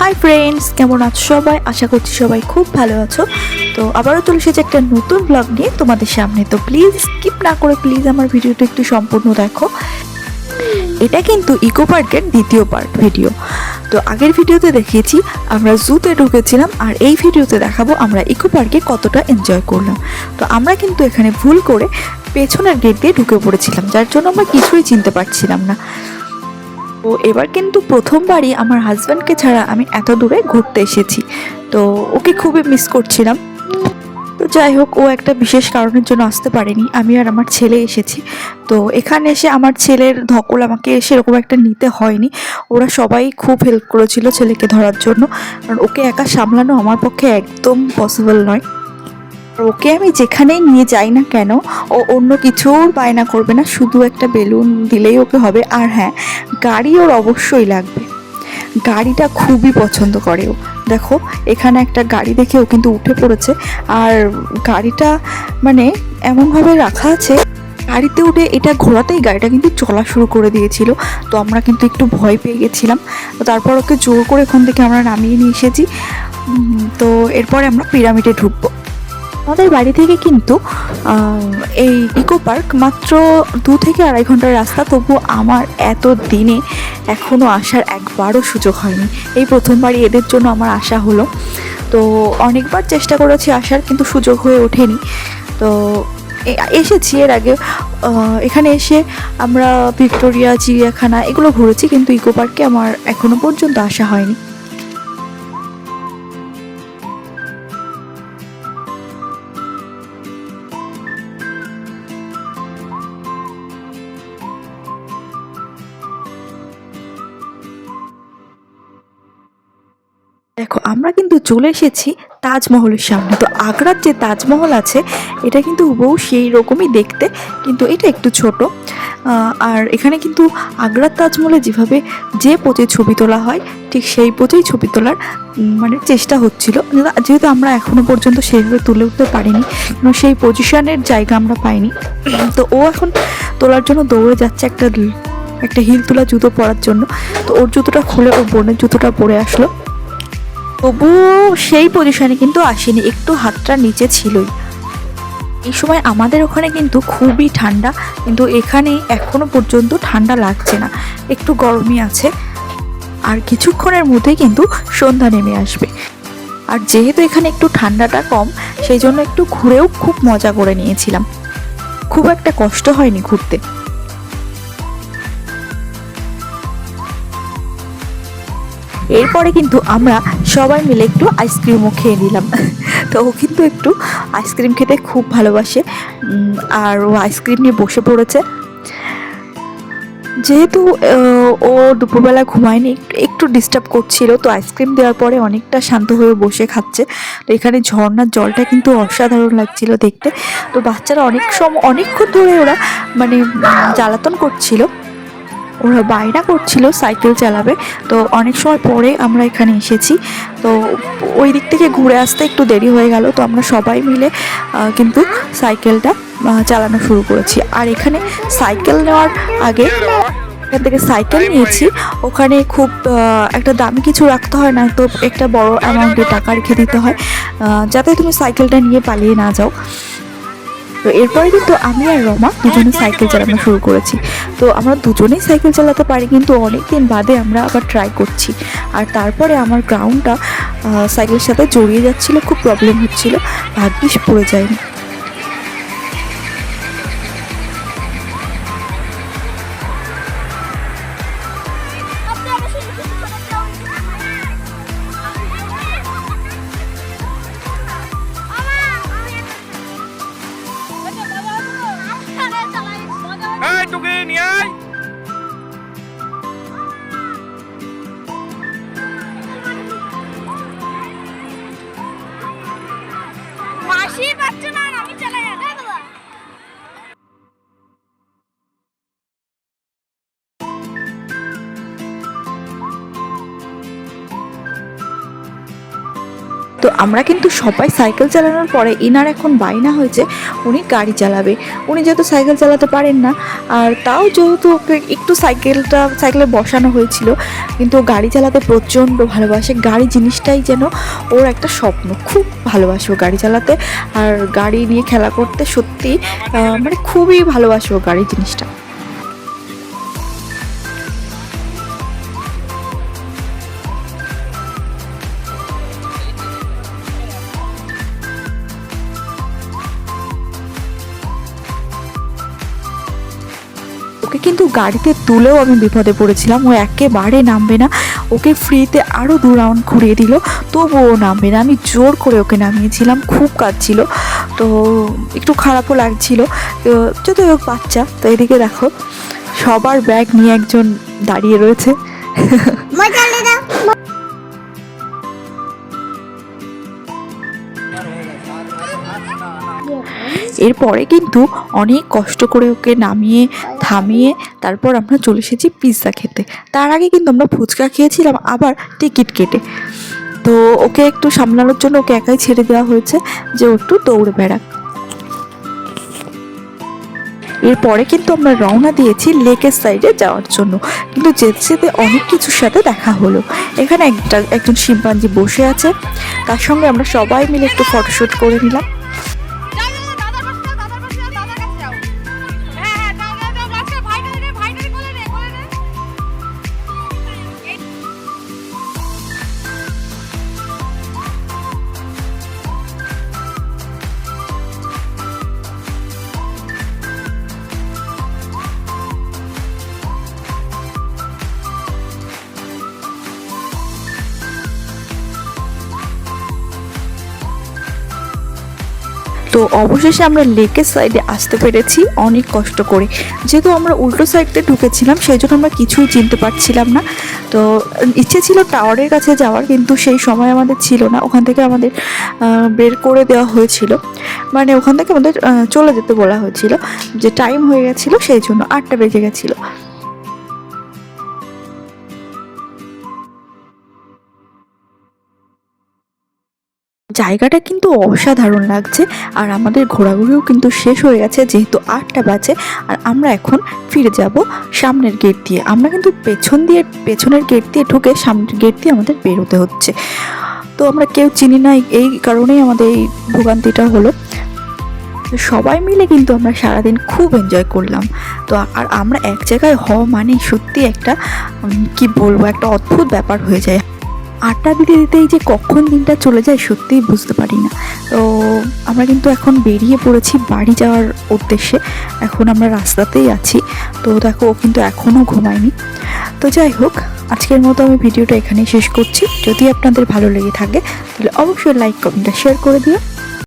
Hi friends কেমন আছো সবাই? আশা করছি সবাই খুব ভালো আছো। তো আবারও চলে এসেছে একটা নতুন ব্লগ নিয়ে তোমাদের সামনে। তো প্লিজ স্কিপ না করে প্লিজ আমার ভিডিওটা একটু সম্পূর্ণ দেখো। এটা কিন্তু ইকো পার্কের দ্বিতীয় পার্ট ভিডিও তো আগের ভিডিওতে দেখিয়েছি, আমরা জুতে ঢুকেছিলাম আর এই ভিডিওতে দেখাবো আমরা ইকো পার্কে কতটা এনজয় করলাম। তো আমরা কিন্তু এখানে ভুল করে পেছনের গেট দিয়ে ঢুকে পড়েছিলাম, যার জন্য আমরা কিছুই চিনতে পারছিলাম না। তো এবার কিন্তু প্রথমবারই আমার হাজব্যান্ডকে ছাড়া আমি এত দূরে ঘুরতে এসেছি। তো ওকে খুবই মিস করছিলাম। তো যাই হোক, ও একটা বিশেষ কারণের জন্য আসতে পারেনি। আমি আর আমার ছেলে এসেছি। তো এখানে এসে আমার ছেলের ধকল আমাকে সেরকম একটা নিতে হয়নি। ওরা সবাই খুব হেল্প করেছিল ছেলেকে ধরার জন্য। কারণ ওকে একা সামলানো আমার পক্ষে একদম পসিবল নয়। ওকে আমি যেখানেই নিয়ে যাই না কেন, ও অন্য কিছুর বায়না করবে না, শুধু একটা বেলুন দিলেই ওকে হবে। আর হ্যাঁ গাড়ি ওর অবশ্যই লাগবে। গাড়িটা খুবই পছন্দ করে ও। দেখো, এখানে একটা গাড়ি দেখে ও কিন্তু উঠে পড়েছে। আর গাড়িটা মানে এমনভাবে রাখা আছে, গাড়িতে উঠে এটা ঘোরাতেই গাড়িটা কিন্তু চলা শুরু করে দিয়েছিল। তো আমরা কিন্তু একটু ভয় পেয়ে গেছিলাম। তারপর ওকে জোর করে এখান থেকে আমরা নামিয়ে নিয়ে এসেছি। তো এরপরে আমরা পিরামিডে ঢুকবো। আমাদের বাড়ি থেকে কিন্তু এই ইকো পার্ক মাত্র দু থেকে আড়াই ঘণ্টার রাস্তা, তবু আমার এত দিনে এখনও আসার একবারও সুযোগ হয়নি। এই প্রথমবারই এদের জন্য আমার আসা হলো। তো অনেকবার চেষ্টা করেছি আসার, কিন্তু সুযোগ হয়ে ওঠেনি। তো এসেছি এর আগে। এখানে এসে আমরা ভিক্টোরিয়া, চিড়িয়াখানা এগুলো ঘুরেছি, কিন্তু ইকো পার্কে আমার এখনও পর্যন্ত আসা হয়নি। দেখো, আমরা কিন্তু চলে এসেছি তাজমহলের সামনে। তো আগ্রার যে তাজমহল আছে, এটা কিন্তু হুবহু সেই রকমই দেখতে, কিন্তু এটা একটু ছোট। আর এখানে কিন্তু আগ্রার তাজমহলে যেভাবে যে পচে ছবি তোলা হয়, ঠিক সেই পচেই ছবি তোলার মানে চেষ্টা হচ্ছিল। যেহেতু আমরা এখনও পর্যন্ত সেইভাবে তুলে উঠতে পারিনি কারণ সেই পজিশনের জায়গা আমরা পাইনি। তো ও এখন তোলার জন্য দৌড়ে যাচ্ছে একটা একটা হিল তোলা জুতো পরার জন্য। তো ওর জুতোটা খুলে, ওর বোনের জুতোটা পরে আসলো। তবু সেই পজিশনে কিন্তু আসেনি, একটু হাতটা নিচে ছিলই। এই সময় আমাদের ওখানে কিন্তু খুবই ঠান্ডা, কিন্তু এখানে এখনও পর্যন্ত ঠান্ডা লাগছে না, একটু গরমই আছে। আর কিছুক্ষণের মধ্যেই কিন্তু সন্ধ্যা নেমে আসবে। আর যেহেতু এখানে একটু ঠান্ডাটা কম, সেই জন্য একটু ঘুরেও খুব মজা করে নিয়েছিলাম। খুব একটা কষ্ট হয়নি ঘুরতে। এরপরে কিন্তু আমরা সবাই মিলে একটু আইসক্রিমও খেয়ে নিলাম। তো ও কিন্তু একটু আইসক্রিম খেতে খুব ভালোবাসে। আর ও আইসক্রিম নিয়ে বসে পড়েছে। যেহেতু ও দুপুরবেলা ঘুমায়নি, একটু- ডিস্টার্ব করছিল, তো আইসক্রিম দেওয়ার পরে অনেকটা শান্ত হয়ে বসে খাচ্ছে। তো এখানে ঝর্ণার জলটা কিন্তু অসাধারণ লাগছিল দেখতে। তো বাচ্চারা অনেক সময় অনেকক্ষণ ধরে ওরা মানে জ্বালাতন করছিল। ওরা বায়না করছিল, সাইকেল চালাবে। তো অনেক সময় পরে আমরা এখানে এসেছি। তো ওই দিক থেকে ঘুরে আসতে একটু দেরি হয়ে গেল। তো আমরা সবাই মিলে কিন্তু সাইকেলটা চালানো শুরু করেছি। আর এখানে সাইকেল নেওয়ার আগে এখান থেকে সাইকেল নিয়েছি। ওখানে খুব একটা দামি কিছু রাখতে হয় না। তো একটা বড় অ্যামাউন্টে টাকা রেখে দিতে হয়। যাতে তুমি সাইকেলটা নিয়ে পালিয়ে না যাও। তো এরপরে কিন্তু আমি আর রমা দুজনে সাইকেল চালানো শুরু করেছি। তো আমরা দুজনেই সাইকেল চালাতে পারি, কিন্তু অনেক দিন বাদে আমরা আবার ট্রাই করছি। আর তারপরে আমার গ্রাউন্ডটা সাইকেলের সাথে জড়িয়ে যাচ্ছিল, খুব প্রবলেম হচ্ছিল, ভাগ্যিস পড়ে যায়নি। মাসি পাচ্ছ আমরা কিন্তু সবাই সাইকেল চালানোর পরে এনার এখন বাইনা হয়েছে, উনি গাড়ি চালাবে। উনি যেহেতু সাইকেল চালাতে পারেন না, আর তাও যেহেতু ওকে একটু সাইকেলটা, সাইকেলে বসানো হয়েছিল, কিন্তু গাড়ি চালাতে প্রচণ্ড ভালোবাসে। গাড়ি জিনিসটাই যেন ওর একটা স্বপ্ন। খুব ভালোবাসে ও গাড়ি চালাতে, আর গাড়ি নিয়ে খেলা করতে সত্যি মানে খুবই ভালোবাসে ও গাড়ি জিনিসটা। ওকে কিন্তু গাড়িতে তুলেও আমি বিপদে পড়েছিলাম। ও একেবারে নামবে না। ওকে ফ্রিতে আরও দু রাউন্ড ঘুরিয়ে দিল। তবুও নামবে না। আমি জোর করে ওকে নামিয়েছিলাম। খুব কাঁদছিল। তো একটু খারাপও লাগছিল। যতই হোক বাচ্চা, তো এদিকে দেখো, সবার ব্যাগ নিয়ে একজন দাঁড়িয়ে রয়েছে। এরপরে কিন্তু অনেক কষ্ট করে ওকে নামিয়ে, থামিয়ে তারপর আমরা চলে এসেছি পিৎজা খেতে। তার আগে কিন্তু আমরা ফুচকা খেয়েছিলাম, আবার টিকিট কেটে। তো ওকে একটু সামলানোর জন্য ওকে একাই ছেড়ে দেওয়া হয়েছে যে ও একটু দৌড়ে বেড়াক। এরপরে কিন্তু আমরা রওনা দিয়েছি লেকের সাইডে যাওয়ার জন্য। কিন্তু যেতে যেতে অনেক কিছুর সাথে দেখা হলো। এখানে একটা, একজন শিম্পাঞ্জি বসে আছে। তার সঙ্গে আমরা সবাই মিলে একটু ফটোশ্যুট করে নিলাম। তো অবশেষে আমরা লেকের সাইডে আসতে পেরেছি অনেক কষ্ট করে। যেহেতু আমরা উল্টো সাইডে ঢুকেছিলাম, সেই জন্য আমরা কিছুই চিনতে পারছিলাম না। তো ইচ্ছে ছিল টাওয়ারের কাছে যাওয়ার, কিন্তু সেই সময় আমাদের ছিল না। ওখান থেকে আমাদের বের করে দেওয়া হয়েছিল। মানে ওখান থেকে আমাদের চলে যেতে বলা হয়েছিল, যে টাইম হয়ে গেছিল, সেই জন্য আটটা বেজে গেছিল। জায়গাটা কিন্তু অসাধারণ লাগছে আর আমাদের ঘোরাঘুরিও কিন্তু শেষ হয়ে গেছে, যেহেতু আটটা বাজে আর আমরা এখন ফিরে যাব সামনের গেট দিয়ে। আমরা কিন্তু পেছন দিয়ে, পেছনের গেট দিয়ে ঢুকে সামনের গেট দিয়ে আমাদের বেরোতে হচ্ছে। তো আমরা কেউ চিনি না, এই- কারণেই আমাদের এই ভোগান্তিটা হলো। সবাই মিলে কিন্তু আমরা সারাদিন খুব এনজয় করলাম। তো আর আমরা এক জায়গায় হওয়া মানে সত্যি একটা কি বলব, একটা অদ্ভুত ব্যাপার হয়ে যায়। আটটা দিতে দিতেই যে কখন দিনটা চলে যায় সত্যিই বুঝতে পারি না। তো আমরা কিন্তু এখন বেরিয়ে পড়েছি বাড়ি যাওয়ার উদ্দেশ্যে। এখন আমরা রাস্তাতেই আছি। তো দেখো, ও কিন্তু এখনও ঘুমায়নি। তো যাই হোক, আজকের মতো আমি ভিডিওটা এখানেই শেষ করছি। যদি আপনাদের ভালো লেগে থাকে, তাহলে অবশ্যই লাইক কমেন্টটা শেয়ার করে দিও।